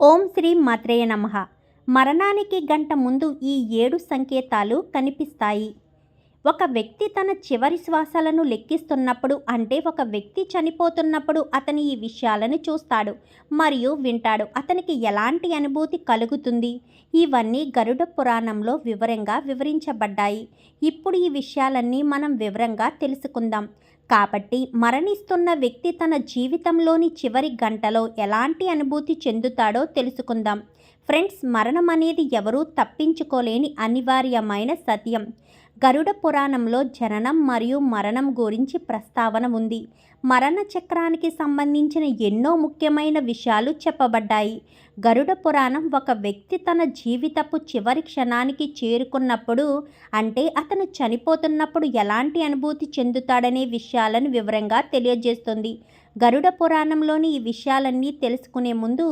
ఓం శ్రీ మాత్రేయ నమ. మరణానికి గంట ముందు ఈ ఏడు సంకేతాలు కనిపిస్తాయి. ఒక వ్యక్తి తన చివరి శ్వాసలను లెక్కిస్తున్నప్పుడు అంటే ఒక వ్యక్తి చనిపోతున్నప్పుడు అతని ఈ విషయాలను చూస్తాడు మరియు వింటాడు. అతనికి ఎలాంటి అనుభూతి కలుగుతుంది? ఇవన్నీ గరుడ పురాణంలో వివరంగా వివరించబడ్డాయి. ఇప్పుడు ఈ విషయాలన్నీ మనం వివరంగా తెలుసుకుందాం. కాబట్టి మరణిస్తున్న వ్యక్తి తన జీవితంలోని చివరి గంటలో ఎలాంటి అనుభూతి చెందుతాడో తెలుసుకుందాం. ఫ్రెండ్స్ మరణం అనేది ఎవరూ తప్పించుకోలేని అనివార్యమైన సత్యం. గరుడ పురాణంలో జననం మరియు మరణం గురించి ప్రస్తావన ఉంది. మరణ చక్రానికి సంబంధించిన ఎన్నో ముఖ్యమైన విషయాలు చెప్పబడ్డాయి. గరుడ పురాణం ఒక వ్యక్తి తన జీవితపు చివరి క్షణానికి చేరుకున్నప్పుడు అంటే అతను చనిపోతున్నప్పుడు ఎలాంటి అనుభూతి చెందుతాడనే విషయాలను వివరంగా తెలియజేస్తుంది. గరుడ పురాణంలోని ఈ విషయాలన్నీ తెలుసుకునే ముందు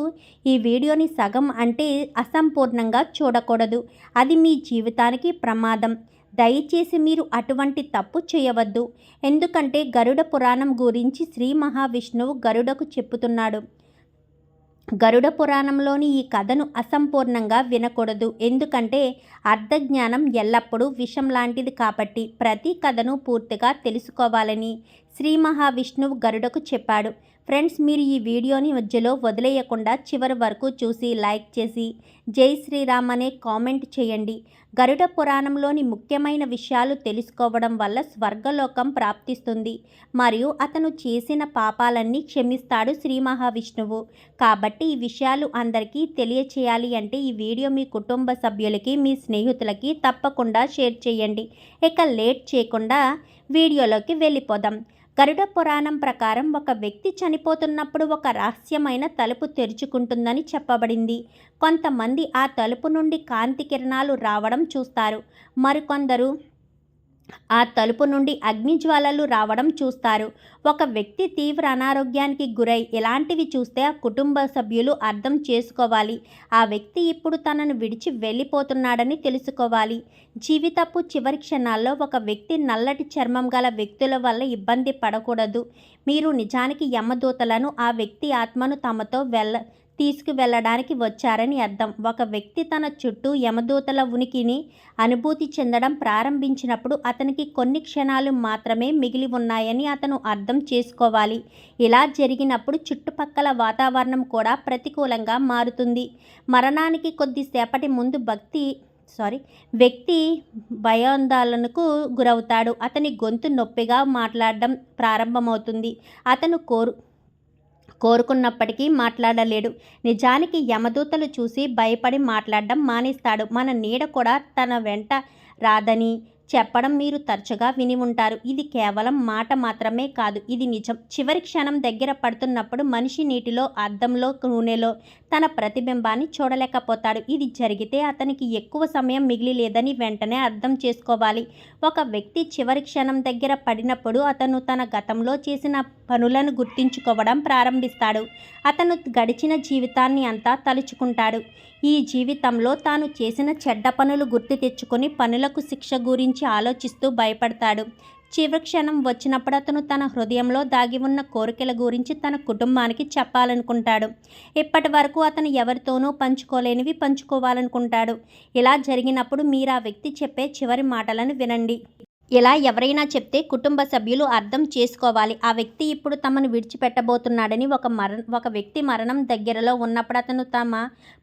ఈ వీడియోని సగం అంటే అసంపూర్ణంగా చూడకూడదు. అది మీ జీవితానికి ప్రమాదం. దయచేసి మీరు అటువంటి తప్పు చేయవద్దు. ఎందుకంటే గరుడ పురాణం గురించి శ్రీ మహావిష్ణువు గరుడకు చెప్పుతున్నాడు. గరుడ పురాణంలోని ఈ కథను అసంపూర్ణంగా వినకూడదు. ఎందుకంటే అర్ధజ్ఞానం ఎల్లప్పుడూ విషం లాంటిది కాబట్టి ప్రతి కథను పూర్తిగా తెలుసుకోవాలని శ్రీ మహావిష్ణువు గరుడకు చెప్పాడు. ఫ్రెండ్స్ మీరు ఈ వీడియోని మధ్యలో వదిలేయకుండా చివరి వరకు చూసి లైక్ చేసి జై శ్రీరామ్ అనే కామెంట్ చేయండి. గరుడ పురాణంలోని ముఖ్యమైన విషయాలు తెలుసుకోవడం వల్ల స్వర్గలోకం ప్రాప్తిస్తుంది. మరియు అతను చేసిన పాపాలన్నీ క్షమిస్తాడు శ్రీ మహావిష్ణువు. కాబట్టి ఈ విషయాలు అందరికీ తెలియచేయాలి అంటే ఈ వీడియో మీ కుటుంబ సభ్యులకి మీ స్నేహితులకి తప్పకుండా షేర్ చేయండి. ఇక లేట్ చేయకుండా వీడియోలోకి వెళ్ళిపోదాం. గరుడ పురాణం ప్రకారం ఒక వ్యక్తి చనిపోతున్నప్పుడు ఒక రహస్యమైన తలుపు తెరుచుకుంటుందని చెప్పబడింది. కొంతమంది ఆ తలుపు నుండి కాంతి కిరణాలు రావడం చూస్తారు. మరికొందరు ఆ తలుపు నుండి అగ్నిజ్వాలలు రావడం చూస్తారు. ఒక వ్యక్తి తీవ్ర అనారోగ్యానికి గురై ఇలాంటివి చూస్తే ఆ కుటుంబ సభ్యులు అర్థం చేసుకోవాలి. ఆ వ్యక్తి ఇప్పుడు తనను విడిచి వెళ్ళిపోతున్నాడని తెలుసుకోవాలి. జీవితపు చివరి క్షణాల్లో ఒక వ్యక్తి నల్లటి చర్మం గల వ్యక్తుల వల్ల ఇబ్బంది పడకూడదు. మీరు నిజానికి యమదూతలను ఆ వ్యక్తి ఆత్మను తమతో వెళ్ళ తీసుకువెళ్ళడానికి వచ్చారని అర్థం. ఒక వ్యక్తి తన చుట్టూ యమదూతల ఉనికిని అనుభూతి చెందడం ప్రారంభించినప్పుడు అతనికి కొన్ని క్షణాలు మాత్రమే మిగిలి ఉన్నాయని అతను అర్థం చేసుకోవాలి. ఇలా జరిగినప్పుడు చుట్టుపక్కల వాతావరణం కూడా ప్రతికూలంగా మారుతుంది. మరణానికి కొద్దిసేపటి ముందు భక్తి సారీ వ్యక్తి భయాందోళనకు గురవుతాడు. అతని గొంతు నొప్పిగా మాట్లాడడం ప్రారంభమవుతుంది. అతను కోరు కోరుకున్నప్పటికీ మాట్లాడలేడు. నిజానికి యమదూతలు చూసి భయపడి మాట్లాడడం మానేస్తాడు. మన నీడ కూడా తన వెంట రాదని చెప్పడం మీరు తరచుగా విని ఉంటారు. ఇది కేవలం మాట మాత్రమే కాదు. ఇది నిజం. చివరి క్షణం దగ్గర పడుతున్నప్పుడు మనిషి నీటిలో అద్దంలో నూనెలో తన ప్రతిబింబాన్ని చూడలేకపోతాడు. ఇది జరిగితే అతనికి ఎక్కువ సమయం మిగిలి లేదని వెంటనే అర్థం చేసుకోవాలి. ఒక వ్యక్తి చివరి క్షణం దగ్గర పడినప్పుడు అతను తన గతంలో చేసిన పనులను గుర్తించుకోవడం ప్రారంభిస్తాడు. అతను గడిచిన జీవితాన్ని అంతా తలుచుకుంటాడు. ఈ జీవితంలో తాను చేసిన చెడ్డ పనులు గుర్తు తెచ్చుకొని పనులకు శిక్ష గురించి ఆలోచిస్తూ భయపడతాడు. చివరి క్షణం వచ్చినప్పుడు అతను తన హృదయంలో దాగి ఉన్న కోరికల గురించి తన కుటుంబానికి చెప్పాలనుకుంటాడు. ఇప్పటి వరకు అతను ఎవరితోనూ పంచుకోలేనివి పంచుకోవాలనుకుంటాడు. ఇలా జరిగినప్పుడు మీరు ఆ వ్యక్తి చెప్పే చివరి మాటలను వినండి. ఇలా ఎవరైనా చెప్తే కుటుంబ సభ్యులు అర్థం చేసుకోవాలి. ఆ వ్యక్తి ఇప్పుడు తమను విడిచిపెట్టబోతున్నాడని ఒక మర ఒక వ్యక్తి మరణం దగ్గరలో ఉన్నప్పుడు అతను తమ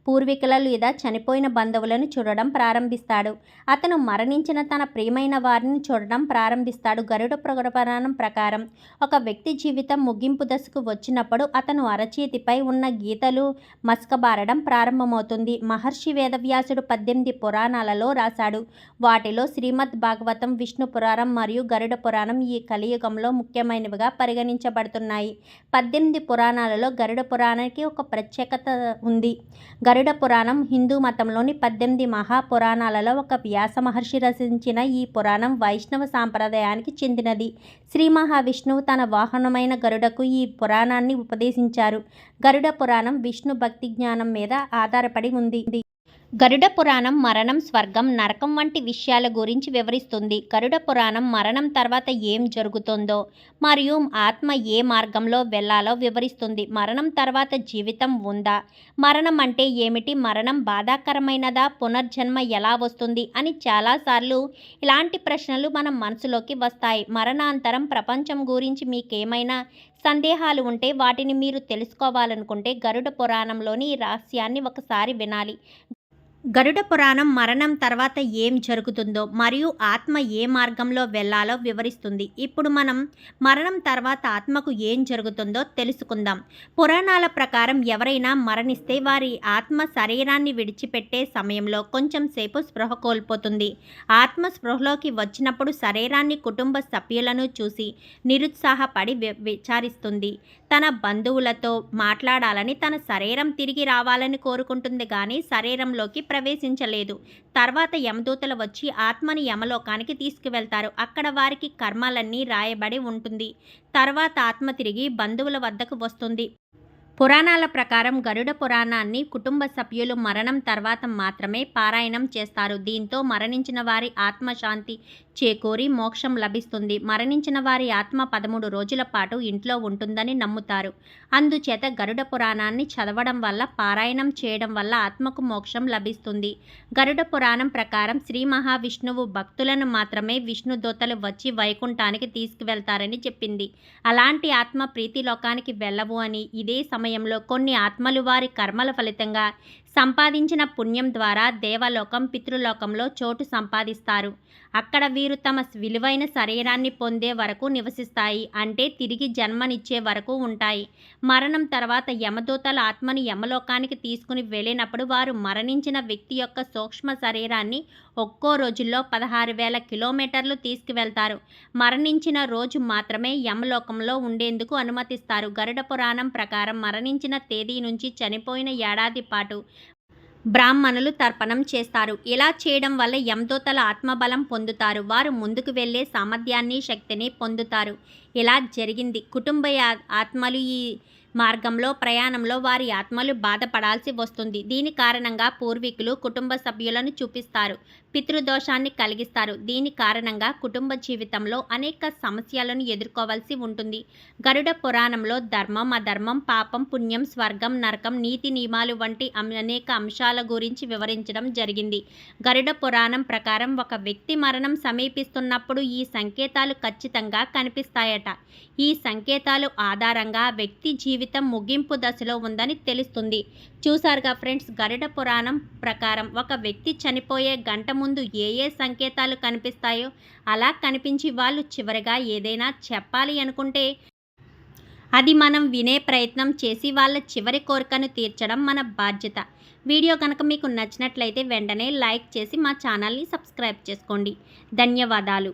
పూర్వీకుల లేదా చనిపోయిన బంధువులను చూడడం ప్రారంభిస్తాడు. అతను మరణించిన తన ప్రియమైన వారిని చూడడం ప్రారంభిస్తాడు. గరుడ పురాణం ప్రకారం ఒక వ్యక్తి జీవితం ముగింపు దశకు వచ్చినప్పుడు అతను అరచేతిపై ఉన్న గీతలు మస్కబారడం ప్రారంభమవుతుంది. మహర్షి వేదవ్యాసుడు పద్దెనిమిది పురాణాలలో రాశాడు. వాటిలో శ్రీమద్ భాగవతం విష్ణు పురాణం మరియు గరుడ పురాణం ఈ కలియుగంలో ముఖ్యమైనవిగా పరిగణించబడుతున్నాయి. పద్దెనిమిది పురాణాలలో గరుడ పురాణానికి ఒక ప్రత్యేకత ఉంది. గరుడ పురాణం హిందూ మతంలోని పద్దెనిమిది మహాపురాణాలలో ఒక వ్యాస మహర్షి రచించిన ఈ పురాణం వైష్ణవ సాంప్రదాయానికి చెందినది. శ్రీ మహావిష్ణువు తన వాహనమైన గరుడకు ఈ పురాణాన్ని ఉపదేశించారు. గరుడ పురాణం విష్ణు భక్తి జ్ఞానం మీద ఆధారపడి ఉంది. గరుడ పురాణం మరణం స్వర్గం నరకం వంటి విషయాల గురించి వివరిస్తుంది. గరుడ పురాణం మరణం తర్వాత ఏం జరుగుతుందో మరియు ఆత్మ ఏ మార్గంలో వెళ్ళాలో వివరిస్తుంది. మరణం తర్వాత జీవితం ఉందా? మరణం అంటే ఏమిటి? మరణం బాధాకరమైనదా? పునర్జన్మ ఎలా వస్తుంది? అని చాలాసార్లు ఇలాంటి ప్రశ్నలు మన మనసులోకి వస్తాయి. మరణాంతరం ప్రపంచం గురించి మీకేమైనా సందేహాలు ఉంటే వాటిని మీరు తెలుసుకోవాలనుకుంటే గరుడ పురాణంలోని ఈ రహస్యాన్ని ఒకసారి వినాలి. గరుడ పురాణం మరణం తర్వాత ఏం జరుగుతుందో మరియు ఆత్మ ఏ మార్గంలో వెళ్ళాలో వివరిస్తుంది. ఇప్పుడు మనం మరణం తర్వాత ఆత్మకు ఏం జరుగుతుందో తెలుసుకుందాం. పురాణాల ప్రకారం ఎవరైనా మరణిస్తే వారి ఆత్మ శరీరాన్ని విడిచిపెట్టే సమయంలో కొంచెం సేపు స్పృహ కోల్పోతుంది. ఆత్మ స్పృహలోకి వచ్చినప్పుడు శరీరాన్ని కుటుంబ సభ్యులను చూసి నిరుత్సాహపడి వి- విచారిస్తుంది. తన బంధువులతో మాట్లాడాలని తన శరీరం తిరిగి రావాలని కోరుకుంటుంది కానీ శరీరంలోకి ప్రవేశించలేదు. తర్వాత యమదూతలు వచ్చి ఆత్మని యమలోకానికి తీసుకువెళ్తారు. అక్కడ వారికి కర్మలన్నీ రాయబడి ఉంటుంది. తర్వాత ఆత్మ తిరిగి బంధువుల వద్దకు వస్తుంది. పురాణాల ప్రకారం గరుడ పురాణాన్ని కుటుంబ సభ్యులు మరణం తర్వాత మాత్రమే పారాయణం చేస్తారు. దీంతో మరణించిన వారి ఆత్మశాంతి చేకూరి మోక్షం లభిస్తుంది. మరణించిన వారి ఆత్మ పదమూడు రోజుల పాటు ఇంట్లో ఉంటుందని నమ్ముతారు. అందుచేత గరుడ పురాణాన్ని చదవడం వల్ల పారాయణం చేయడం వల్ల ఆత్మకు మోక్షం లభిస్తుంది. గరుడ పురాణం ప్రకారం శ్రీ మహావిష్ణువు భక్తులను మాత్రమే విష్ణుదూతలు వచ్చి వైకుంఠానికి తీసుకువెళ్తారని చెప్పింది. అలాంటి ఆత్మ ప్రీతి లోకానికి వెళ్ళవు అని ఇదే సమయంలో కొన్ని ఆత్మలు వారి కర్మల ఫలితంగా సంపాదించిన పుణ్యం ద్వారా దేవలోకం పితృలోకంలో చోటు సంపాదిస్తారు. అక్కడ వీరు తమ విలువైన శరీరాన్ని పొందే వరకు నివసిస్తాయి. అంటే తిరిగి జన్మనిచ్చే వరకు ఉంటాయి. మరణం తర్వాత యమదూతల ఆత్మను యమలోకానికి తీసుకుని వెళ్ళినప్పుడు వారు మరణించిన వ్యక్తి యొక్క సూక్ష్మ శరీరాన్ని ఒక్కో రోజుల్లో పదహారు వేల కిలోమీటర్లు తీసుకువెళ్తారు. మరణించిన రోజు మాత్రమే యమలోకంలో ఉండేందుకు అనుమతిస్తారు. గరుడ పురాణం ప్రకారం మరణించిన తేదీ నుంచి చనిపోయిన ఏడాది పాటు బ్రాహ్మణులు తర్పణం చేస్తారు. ఇలా చేయడం వల్ల యమదూతల ఆత్మబలం పొందుతారు. వారు ముందుకు వెళ్ళే సామర్థ్యాన్ని శక్తిని పొందుతారు. ఇలా జరిగింది. కుటుంబ ఆత్మలు ఈ మార్గంలో ప్రయాణంలో వారి ఆత్మలు బాధపడాల్సి వస్తుంది. దీని కారణంగా పూర్వీకులు కుటుంబ సభ్యులను చూపిస్తారు. పితృదోషాన్ని కలిగిస్తారు. దీని కారణంగా కుటుంబ జీవితంలో అనేక సమస్యలను ఎదుర్కోవాల్సి ఉంటుంది. గరుడ పురాణంలో ధర్మం అధర్మం పాపం పుణ్యం స్వర్గం నరకం నీతి నియమాలు వంటి అనేక అంశాల గురించి వివరించడం జరిగింది. గరుడ పురాణం ప్రకారం ఒక వ్యక్తి మరణం సమీపిస్తున్నప్పుడు ఈ సంకేతాలు ఖచ్చితంగా కనిపిస్తాయట. ఈ సంకేతాలు ఆధారంగా వ్యక్తి జీవితం ముగింపు దశలో ఉందని తెలుస్తుంది. చూసారుగా ఫ్రెండ్స్ గరుడ పురాణం ప్రకారం ఒక వ్యక్తి చనిపోయే గంట ముందు ఏ ఏ సంకేతాలు కనిపిస్తాయో అలా కనిపించి వాళ్ళు చివరిగా ఏదైనా చెప్పాలి అనుకుంటే అది మనం వినే ప్రయత్నం చేసి వాళ్ళ చివరి కోరికను తీర్చడం మన బాధ్యత. వీడియో కనుక మీకు నచ్చినట్లయితే వెంటనే లైక్ చేసి మా ఛానల్ని సబ్స్క్రైబ్ చేసుకోండి. ధన్యవాదాలు.